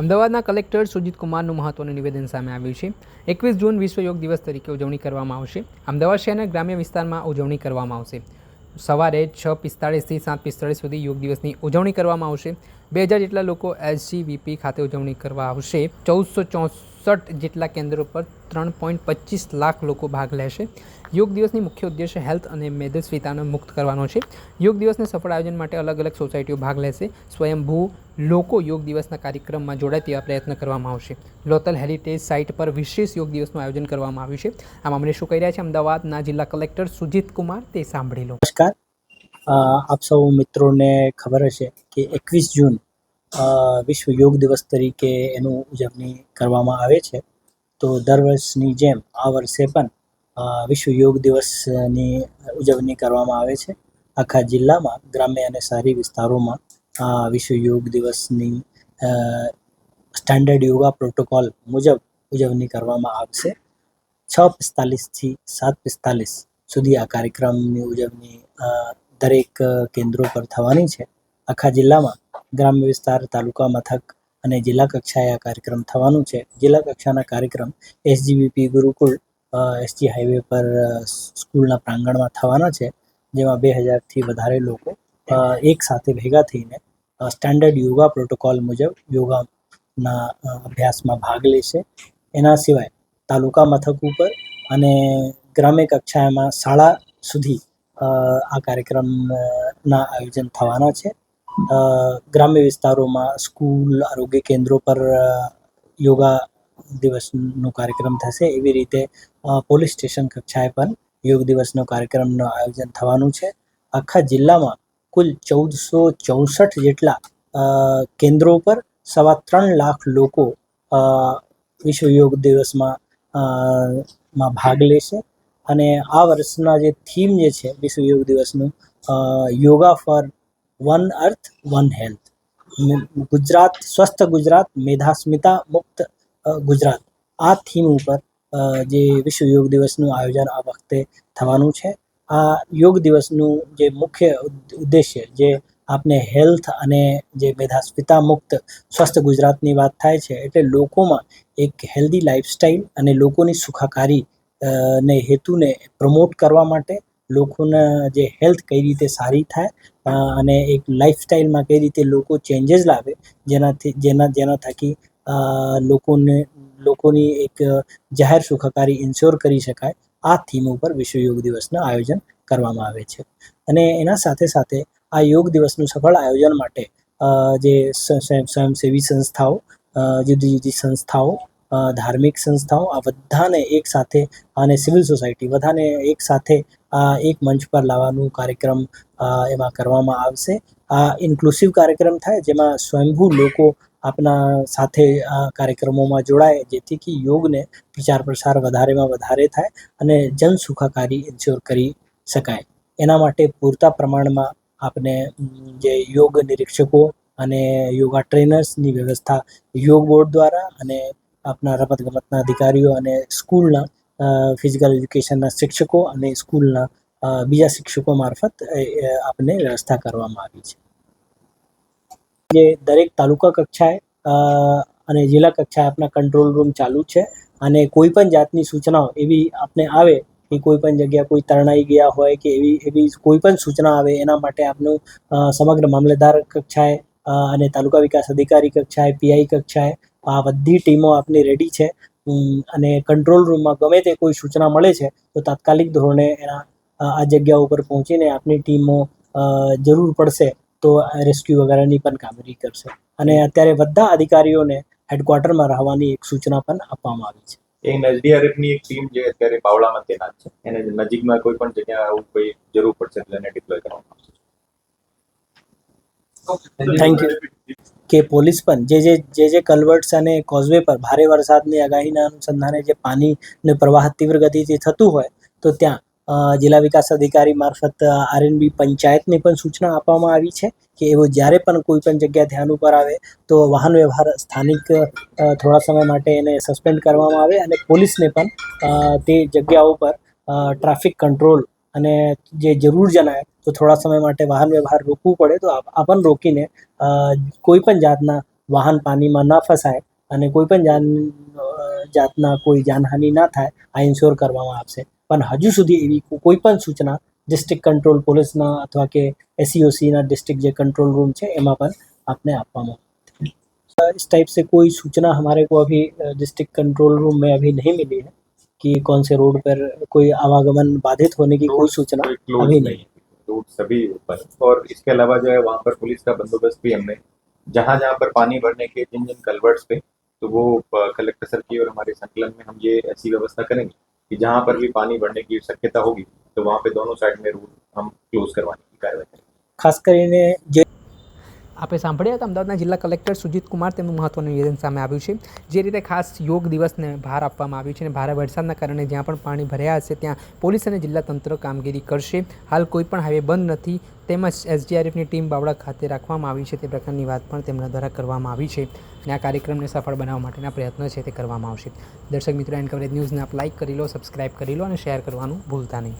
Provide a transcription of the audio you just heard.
અમદાવાદના કલેક્ટર સુજીત કુમારનું મહત્વનું નિવેદન સામે આવ્યું છે. એકવીસ જૂન વિશ્વ યોગ દિવસ તરીકે ઉજવણી કરવામાં આવશે. અમદાવાદ શહેરના ગ્રામ્ય વિસ્તારમાં ઉજવણી કરવામાં આવશે. સવારે છ પિસ્તાળીસથી સાત પિસ્તાળીસ સુધી યોગ દિવસની ઉજવણી કરવામાં આવશે. બે હજાર જેટલા લોકો એસજીવીપી ખાતે ઉજવણી કરવા આવશે. ચૌદસો ચોસઠ જેટલા કેન્દ્રો પર ત્રણ પોઈન્ટ પચીસ લાખ લોકો ભાગ લેશે. યોગ દિવસની મુખ્ય ઉદ્દેશ્ય હેલ્થ અને મેદસ્વીતાને મુક્ત કરવાનો છે. યોગ દિવસને સફળ આયોજન માટે અલગ અલગ સોસાયટીઓ ભાગ લેશે. સ્વયંભૂ લોકો યોગ દિવસના કાર્યક્રમમાં જોડાય તેવા પ્રયત્ન કરવામાં આવશે. લોથલ હેરિટેજ સાઇટ પર વિશેષ યોગ દિવસનું આયોજન કરવામાં આવ્યું છે. આ મામલે શું કહી રહ્યા છે? અમદાવાદના જિલ્લા કલેક્ટર સુજીત કુમાર, તે સાંભળી લો. નમસ્કાર. આપ સૌ મિત્રોને ખબર હશે કે એકવીસ જૂન વિશ્વ યોગ દિવસ તરીકે એનું ઉજવણી કરવામાં આવે છે. તો દર વર્ષની જેમ આ વર્ષે પણ વિશ્વ યોગ દિવસની ઉજવણી કરવામાં આવે છે. આખા જિલ્લામાં, ગ્રામ્ય અને શહેરી વિસ્તારોમાં વિશ્વ યોગ દિવસની સ્ટાન્ડર્ડ યોગા પ્રોટોકોલ મુજબ ઉજવણી કરવામાં આવશે. છ પિસ્તાલીસથી સાત પિસ્તાલીસ સુધી આ કાર્યક્રમની ઉજવણી દરેક કેન્દ્રો પર થવાની છે. આખા જિલ્લામાં ગ્રામ્ય વિસ્તાર, તાલુકા, મથક અને જિલ્લા કક્ષાએ આ કાર્યક્રમ થવાનું છે. જિલ્લા કક્ષાના કાર્યક્રમ એસજીવીપી ગુરુકુળ એસજી હાઈવે પર સ્કૂલના પ્રાંગણમાં થવાના છે, જેમાં બે હજારથી વધારે લોકો એક સાથે ભેગા થઈને સ્ટાન્ડર્ડ યોગા પ્રોટોકોલ મુજબ યોગાના અભ્યાસમાં ભાગ લેશે. એના સિવાય તાલુકા મથક ઉપર અને ગ્રામ્ય કક્ષામાં શાળા સુધી આ કાર્યક્રમ ના આયોજન થવાના છે. ગ્રામ્ય વિસ્તારોમાં સ્કૂલ, આરોગ્ય કેન્દ્રો પર યોગા દિવસનો કાર્યક્રમ થશે. એવી રીતે પોલીસ સ્ટેશન કક્ષાએ પણ યોગ દિવસનો કાર્યક્રમનું આયોજન થવાનું છે. આખા જિલ્લામાં કુલ ચૌદસો ચોસઠ જેટલા કેન્દ્રો પર સવા ત્રણ લાખ લોકો વિશ્વ યોગ દિવસમાં માં ભાગ લેશે. અને આ વર્ષના જે થીમ જે છે વિશ્વ યોગ દિવસનું yoga for one earth, one health. Gujarat, સ્વસ્થ ગુજરાત, મેધાસ્મિતા મુક્ત ગુજરાત. આ થીમ ઉપર જે વિશ્વ યોગ દિવસનું આયોજન આ વખતે થવાનું છે. આ યોગ દિવસનું જે મુખ્ય ઉદ- ઉદ્દેશ્ય જે આપને હેલ્થ અને જે મેધાસ્મિતા મુક્ત સ્વસ્થ ગુજરાતની વાત થાય છે, એટલે લોકોમાં એક હેલ્ધી લાઇફસ્ટાઈલ અને લોકોની સુખાકારી ને હેતુને પ્રમોટ કરવા માટે લોકોના જે હેલ્થ કઈ રીતે સારી થાય અને એક લાઈફસ્ટાઈલમાં કઈ રીતે લોકો ચેન્જીસ લાવે, જેનાથી, જેના જેના થકી લોકોને, લોકોની એક જાહેર સુખાકારી ઇન્શ્યોર કરી શકાય. આ થીમ ઉપર વિશ્વ યોગ દિવસનું આયોજન કરવામાં આવે છે. અને એના સાથે સાથે આ યોગ દિવસનું સફળ આયોજન માટે જે સ્વ- સ્વયંસેવી સંસ્થાઓ જુદી જુદી સંસ્થાઓ ધાર્મિક સંસ્થાઓ આ બધાને એક સાથે અને સિવિલ સોસાયટી બધાને એક સાથે આ એક મંચ પર લાવવાનું કાર્યક્રમ એમાં કરવામાં આવશે. આ ઇન્ક્લુસિવ કાર્યક્રમ થાય જેમાં સ્વયંભૂ લોકો આપના સાથે આ કાર્યક્રમોમાં જોડાય, જેથી કે યોગને પ્રચાર પ્રસાર વધારેમાં વધારે થાય અને જન સુખાકારી ઇન્શ્યોર કરી શકાય. એના માટે પૂરતા પ્રમાણમાં આપણે જે યોગ નિરીક્ષકો અને યોગા ટ્રેનર્સની વ્યવસ્થા યોગ બોર્ડ દ્વારા અને આપણા રમતગમતના અધિકારીઓ અને સ્કૂલના ફિઝિકલ એજ્યુકેશનના શિક્ષકો અને સ્કૂલના બીજા શિક્ષકો મારફત આપને વ્યવસ્થા કરવામાં આવી છે. જે દરેક તાલુકા કક્ષાએ અને જિલ્લા કક્ષાએ આપણા કંટ્રોલ રૂમ ચાલુ છે અને કોઈ પણ જાતની સૂચનાઓ એવી આપને આવે કે કોઈ પણ જગ્યા કોઈ તરણાઈ ગયા હોય કે એવી એવી કોઈ પણ સૂચના આવે એના માટે આપનું સમગ્ર મામલેદાર કક્ષાએ અને તાલુકા વિકાસ અધિકારી કક્ષાએ, પીઆઈ કક્ષાએ આ બધી ટીમો આપની રેડી છે. અને કંટ્રોલ રૂમમાં ગમે તે કોઈ સૂચના મળે છે તો તાત્કાલિક ધોરણે એના આ જગ્યા ઉપર પહોંચીને આપની ટીમો જરૂર પડશે તો રેસ્ક્યુ વગેરેની પણ કામગીરી કરશે. અને અત્યારે બધા અધિકારીઓને હેડક્વાર્ટરમાં રહેવાની એક સૂચના પણ આપવામાં આવી છે. એ એસડીઆરએફની એક ટીમ જે અત્યારે બાવળામાં તૈનાત છે એને નજીકમાં કોઈ પણ જગ્યા આવું કોઈ જરૂર પડશે એટલે એને ડિપ્લોય કરવામાં આવશે. થેન્ક યુ કે પોલીસ પણ જે જે જે જે કલવર્ટ્સ અને કોઝવે પર ભારે વરસાદની આગાહીના અનુસંધાને જે પાણીનો પ્રવાહ તીવ્ર ગતિથી થતું હોય, તો ત્યાં જિલ્લા વિકાસ અધિકારી મારફત આરએનબી પંચાયતને પણ સૂચના આપવામાં આવી છે કે એવો જ્યારે પણ કોઈ પણ જગ્યા ધ્યાન ઉપર આવે, તો વાહન વ્યવહાર સ્થાનિક થોડા સમય માટે એને સસ્પેન્ડ કરવામાં આવે અને પોલીસને પણ તે જગ્યાઓ પર ટ્રાફિક કંટ્રોલ અને જે જરૂર જણાય તો થોડા સમય માટે વાહન વ્યવહાર રોકવું પડે તો આપણ રોકીને કોઈ પણ જાતના વાહન પાણીમાં ના ફસાય અને કોઈ પણ જાન જાતના કોઈ જાનહાનિ ના થાય આ ઇન્સ્યોર કરવામાં આવશે. પણ હજુ સુધી એવી કોઈ પણ સૂચના ડિસ્ટ્રિક્ટ કંટ્રોલ પોલીસના અથવા કે એસસીઓસીના ડિસ્ટ્રિક્ટ જે કંટ્રોલ રૂમ છે એમાં પણ આપને આપવામાં इस टाइप से कोई सूचना हमारे को अभी डिस्ट्रिक्ट कंट्रोल रूम में अभी नहीं मिली है कि कौन से रोड पर कोई आवागमन बाधित होने की कोई सूचना अभी नहीं लूट सभी ऊपर और इसके अलावा जो है, वहाँ पर पुलिस का बंदोबस्त भी हमने जहाँ जहाँ पर पानी भरने के जिन जिन कलवर्ट्स पे तो वो कलेक्टर सर की और हमारे संकलन में हम ये ऐसी व्यवस्था करेंगे कि जहाँ पर भी पानी भरने की शक्यता होगी तो वहाँ पे दोनों साइड में रूट हम क्लोज करवाने की कार्रवाई करेंगे। खासकर इन्हें આપણે સાંભળ્યા હતા. અમદાવાદના જિલ્લા કલેક્ટર સુજીત કુમાર તેમનું મહત્વનું નિવેદન સામે આવ્યું છે. જે રીતે ખાસ યોગ દિવસને ભાર આપવામાં આવ્યું છે અને ભારે વરસાદના કારણે જ્યાં પણ પાણી ભર્યા હશે, ત્યાં પોલીસ અને જિલ્લા તંત્ર કામગીરી કરશે. હાલ કોઈ પણ હાઈવે બંધ નથી, તેમજ એસડીઆરએફની ટીમ બાવળા ખાતે રાખવામાં આવી છે. તે પ્રકારની વાત પણ તેમના દ્વારા કરવામાં આવી છે અને આ કાર્યક્રમને સફળ બનાવવા માટેના પ્રયત્નો છે તે કરવામાં આવશે. દર્શક મિત્રો એન્ડ કવરેજ ન્યૂઝને આપ લાઇક કરી લો, સબસ્ક્રાઇબ કરી લો અને શેર કરવાનું ભૂલતા નહીં.